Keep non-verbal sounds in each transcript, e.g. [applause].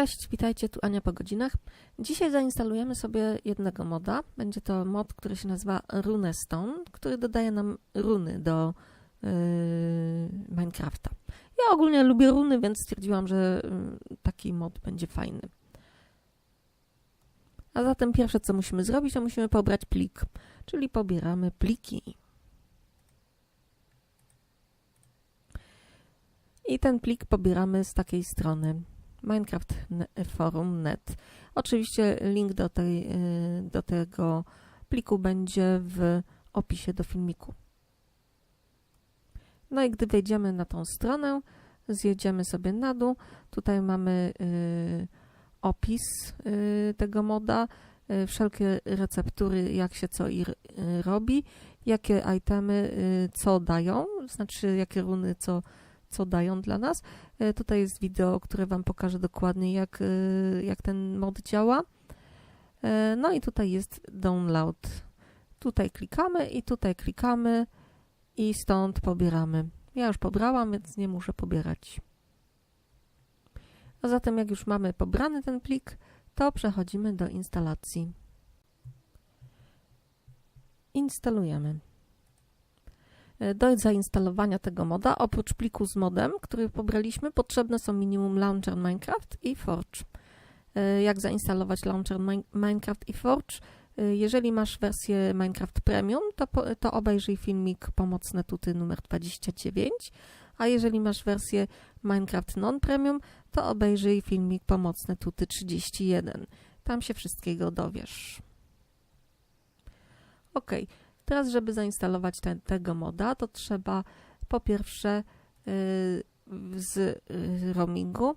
Cześć, witajcie, tu Ania po godzinach. Dzisiaj zainstalujemy sobie jednego moda. Będzie to mod, który się nazywa Runestone, który dodaje nam runy do yy, Minecrafta. Ja ogólnie lubię runy, więc stwierdziłam, że yy, taki mod będzie fajny. A zatem pierwsze, co musimy zrobić, to musimy pobrać plik, czyli pobieramy pliki. I ten plik pobieramy z takiej strony Minecraft Forum.net. Oczywiście link do, tej, y, do tego pliku będzie w opisie do filmiku. No i gdy wejdziemy na tą stronę, zjedziemy sobie na dół. Tutaj mamy y, opis y, tego moda, y, wszelkie receptury, jak się co i y, robi, jakie itemy y, co dają, znaczy jakie runy co co dają dla nas. E, tutaj jest wideo, które Wam pokaże dokładnie, jak, e, jak ten mod działa. E, no i tutaj jest download. Tutaj klikamy i tutaj klikamy i stąd pobieramy. Ja już pobrałam, więc nie muszę pobierać. A zatem jak już mamy pobrany ten plik, to przechodzimy do instalacji. Instalujemy. E, do zainstalowania tego moda, oprócz pliku z modem, który pobraliśmy, potrzebne są minimum Launcher Minecraft i Forge. E, jak zainstalować Launcher Minecraft i Forge? E, jeżeli masz wersję Minecraft Premium, to, to obejrzyj filmik Pomocne Tuty numer 29, a jeżeli masz wersję Minecraft Non-Premium, to obejrzyj filmik Pomocne Tuty 31. Tam się wszystkiego dowiesz. OK. Teraz, żeby zainstalować ten, tego moda, to trzeba po pierwsze yy, z yy, roamingu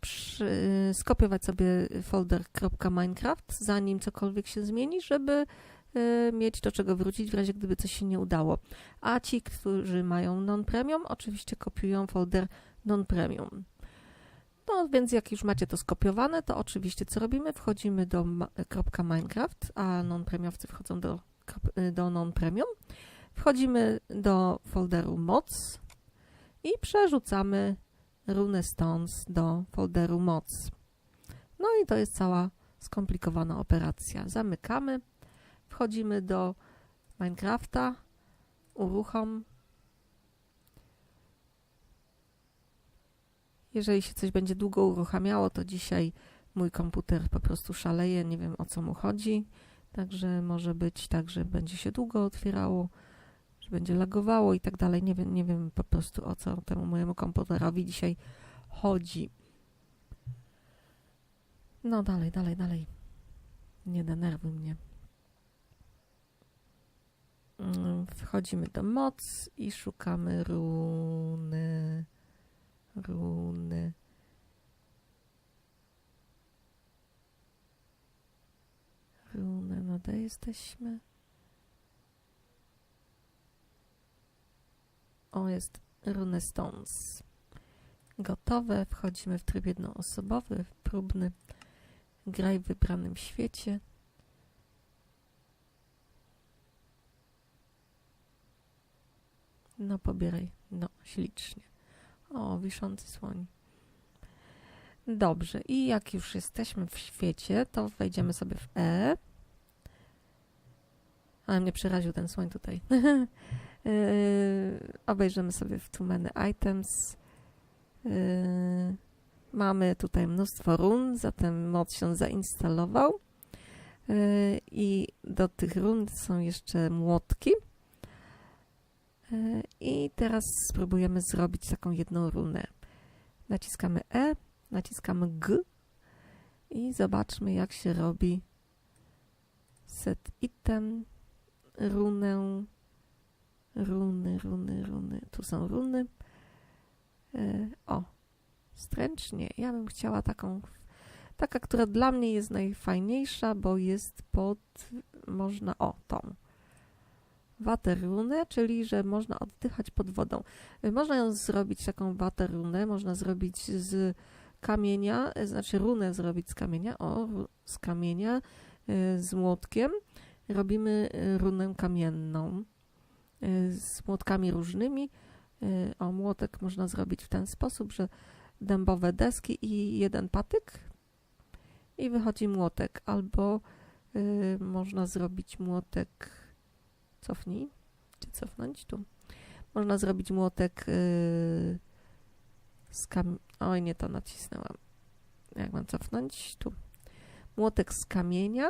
przy, yy, skopiować sobie folder .minecraft, zanim cokolwiek się zmieni, żeby y, mieć do czego wrócić w razie gdyby coś się nie udało. A ci, którzy mają non-premium, oczywiście kopiują folder non-premium. No więc jak już macie to skopiowane, to oczywiście co robimy? Wchodzimy do .minecraft, a non-premiowcy wchodzą do Y, do non-premium. Wchodzimy do folderu moc i przerzucamy runę stones do folderu moc. No i to jest cała skomplikowana operacja. Zamykamy, wchodzimy do Minecrafta, uruchom. Jeżeli się coś będzie długo uruchamiało, to dzisiaj mój komputer po prostu szaleje, nie wiem o co mu chodzi. Także może być tak, że będzie się długo otwierało, że będzie lagowało i tak dalej. Nie wiem, nie wiem po prostu o co temu mojemu komputerowi dzisiaj chodzi. No dalej, dalej, dalej. Nie denerwuj mnie. Mm, wchodzimy do moc i szukamy runy. Runy. To jesteśmy. O, jest runę Stones. Gotowe. Wchodzimy w tryb jednoosobowy, próbny. Graj w wybranym świecie. No, pobieraj. No, ślicznie. O, wiszący słoń. Dobrze, i jak już jesteśmy w świecie, to wejdziemy sobie w E. Ale mnie przeraził ten słoń tutaj. yy, [laughs] obejrzymy sobie w tu menu items. Yy, mamy tutaj mnóstwo run, zatem mod się zainstalował. Yy, I do tych run są jeszcze młotki. I teraz spróbujemy zrobić taką jedną runę. Naciskamy E naciskamy G i zobaczmy jak się robi set item, runę, runy, runy, runy. Tu są runy. E, o, stręcznie. Ja bym chciała taką, taka, która dla mnie jest najfajniejsza, bo jest pod, można, o, tą. Waterrunę, czyli że można oddychać pod wodą. E, można ją zrobić taką waterrunę, można zrobić z kamienia, e, znaczy runę zrobić z kamienia, o, z kamienia, z młotkiem. Robimy e, runę kamienną z młotkami różnymi. O, młotek można zrobić w ten sposób, że dębowe deski i jeden patyk, i wychodzi młotek, albo y, można zrobić młotek, cofnij, czy cofnąć tu. Można zrobić młotek y, z kam... Oj, nie to nacisnęłam. Jak mam cofnąć? Tu. Młotek z kamienia,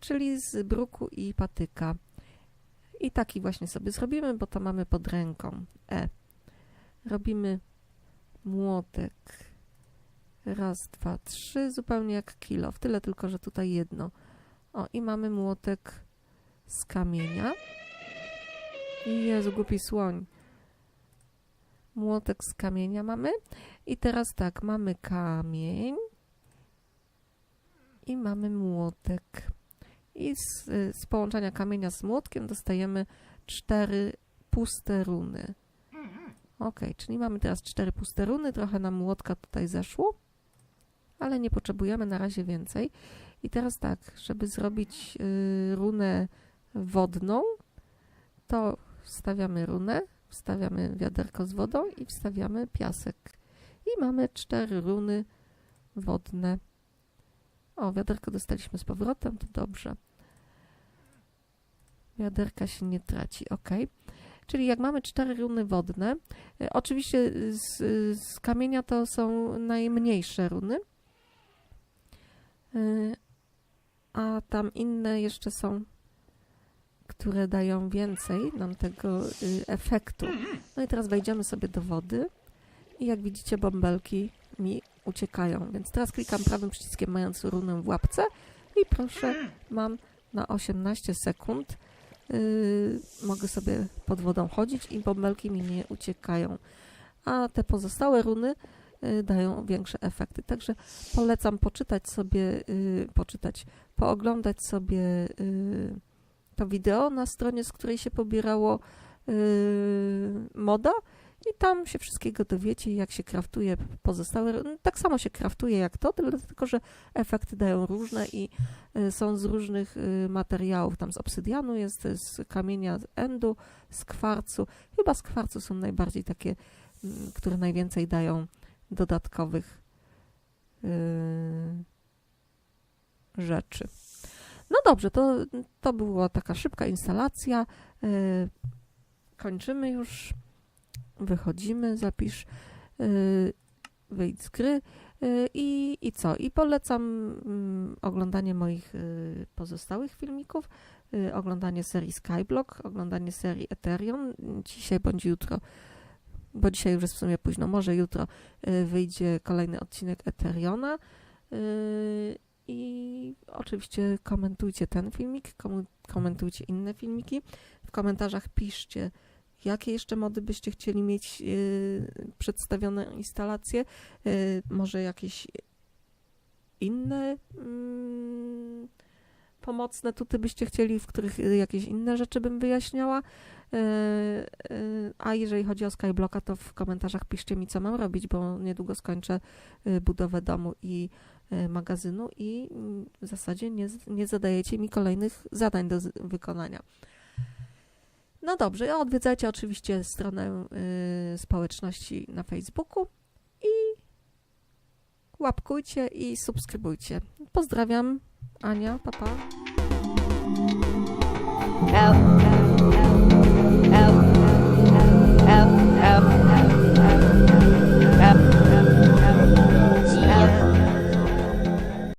czyli z bruku i patyka. I taki właśnie sobie zrobimy, bo to mamy pod ręką. E. Robimy młotek. Raz, dwa, trzy, zupełnie jak kilo. W tyle tylko, że tutaj jedno. O, i mamy młotek z kamienia. Jezu, głupi słoń. Młotek z kamienia mamy. I teraz tak, mamy kamień. I mamy młotek. I z, z połączenia kamienia z młotkiem dostajemy cztery puste runy. Ok, czyli mamy teraz cztery puste runy, trochę nam młotka tutaj zeszło, ale nie potrzebujemy na razie więcej. I teraz tak, żeby zrobić y, runę wodną, to wstawiamy runę, wstawiamy wiaderko z wodą i wstawiamy piasek. I mamy cztery runy wodne. O, wiaderko dostaliśmy z powrotem, to dobrze. Wiaderka się nie traci, ok. Czyli jak mamy cztery runy wodne, e, oczywiście z, z kamienia to są najmniejsze runy, e, a tam inne jeszcze są, które dają więcej nam tego y, efektu. No i teraz wejdziemy sobie do wody i jak widzicie bąbelki mi uciekają, więc teraz klikam prawym przyciskiem mając runę w łapce i proszę, mam na 18 sekund Yy, mogę sobie pod wodą chodzić i bąbelki mi nie uciekają. A te pozostałe runy yy, dają większe efekty. Także polecam poczytać sobie, yy, poczytać, pooglądać sobie yy, to wideo na stronie, z której się pobierało yy, moda i tam się wszystkiego dowiecie, jak się kraftuje pozostałe. runy. Tak samo się kraftuje jak to, tylko że efekty dają różne i y, są z różnych y, materiałów. Tam z obsydianu jest, z kamienia z endu, z kwarcu. Chyba z kwarcu są najbardziej takie, które najwięcej dają dodatkowych y, rzeczy. No dobrze, to, to była taka szybka instalacja. Y, kończymy już. Wychodzimy, zapisz, y, wyjdź z gry. Y, I, I co? I polecam mm, oglądanie moich y, pozostałych filmików, oglądanie serii Skyblock, oglądanie serii Ethereum. Dzisiaj bądź jutro, bo dzisiaj już jest w sumie późno, może jutro wyjdzie kolejny odcinek Ethereona. I oczywiście komentujcie ten filmik, komentujcie inne filmiki. W komentarzach piszcie, jakie jeszcze mody byście chcieli mieć y, przedstawione instalacje, y, może jakieś inne mm, pomocne tuty byście chcieli, w których y, jakieś inne rzeczy bym wyjaśniała. A jeżeli chodzi o Skyblocka, to w komentarzach piszcie mi, co mam robić, bo niedługo skończę budowę domu i magazynu i mm, w zasadzie nie, nie zadajecie mi kolejnych zadań do wykonania. No dobrze, odwiedzajcie oczywiście stronę y, społeczności na Facebooku i łapkujcie i subskrybujcie. Pozdrawiam, Ania, papa. Pa.